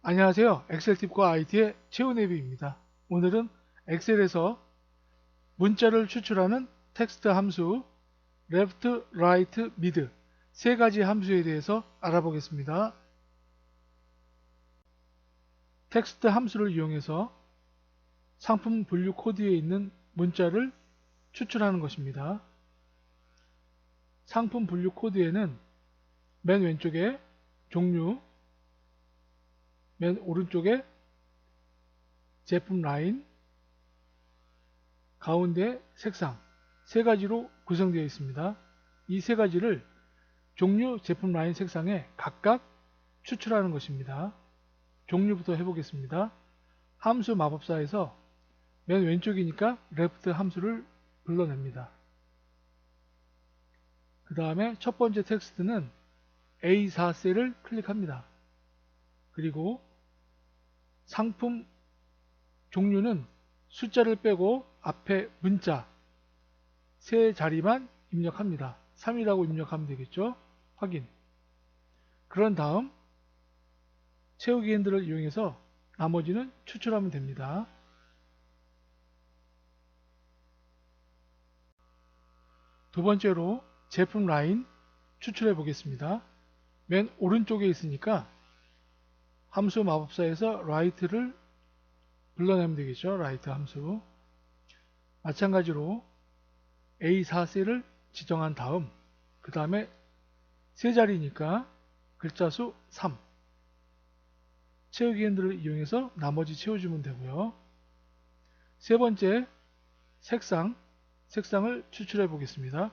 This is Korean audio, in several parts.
안녕하세요. 엑셀팁과 IT의 최은혜비입니다. 오늘은 엑셀에서 문자를 추출하는 텍스트 함수 left, right, mid 세 가지 함수에 대해서 알아보겠습니다. 텍스트 함수를 이용해서 상품 분류 코드에 있는 문자를 추출하는 것입니다. 상품 분류 코드에는 맨 왼쪽에 종류, 맨 오른쪽에 제품 라인, 가운데 색상 세 가지로 구성되어 있습니다. 이 세 가지를 종류, 제품 라인, 색상에 각각 추출하는 것입니다. 종류부터 해보겠습니다. 함수 마법사에서 맨 왼쪽이니까 left 함수를 불러냅니다. 그 다음에 첫 번째 텍스트는 A4 셀을 클릭합니다. 그리고 상품 종류는 숫자를 빼고 앞에 문자 세 자리만 입력합니다. 3이라고 입력하면 되겠죠? 확인. 그런 다음 채우기 핸들을 이용해서 나머지는 추출하면 됩니다. 두 번째로 제품 라인 추출해 보겠습니다. 맨 오른쪽에 있으니까 함수 마법사에서 write를 불러내면 되겠죠. write 함수. 마찬가지로 A4셀을 지정한 다음 그 다음에 세 자리니까 글자 수 3. 채우기 핸들을 이용해서 나머지 채워주면 되고요. 세 번째 색상 색상을 추출해 보겠습니다.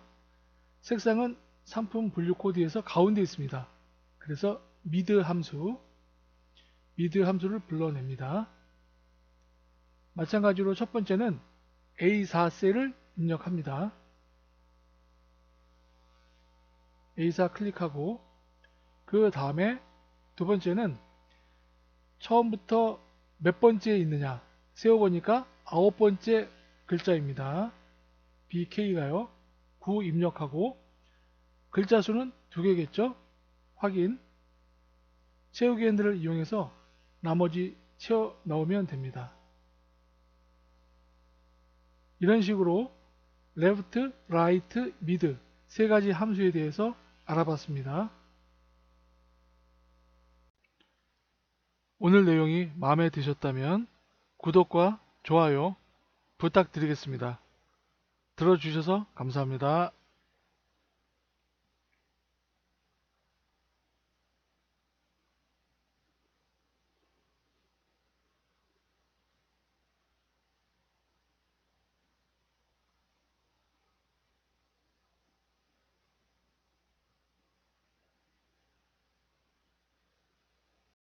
색상은 상품 분류 코드에서 가운데 있습니다. 그래서 미드 함수 미드 함수를 불러냅니다. 마찬가지로 첫 번째는 A4 셀을 입력합니다. A4 클릭하고 그 다음에 두 번째는 처음부터 몇 번째에 있느냐 세어보니까 아홉 번째 글자입니다. BK가요. 9 입력하고 글자 수는 두 개겠죠? 확인. 채우기 핸들을 이용해서 나머지 채워 넣으면 됩니다. 이런 식으로 left, right, mid 세 가지 함수에 대해서 알아봤습니다. 오늘 내용이 마음에 드셨다면 구독과 좋아요 부탁드리겠습니다. 들어주셔서 감사합니다.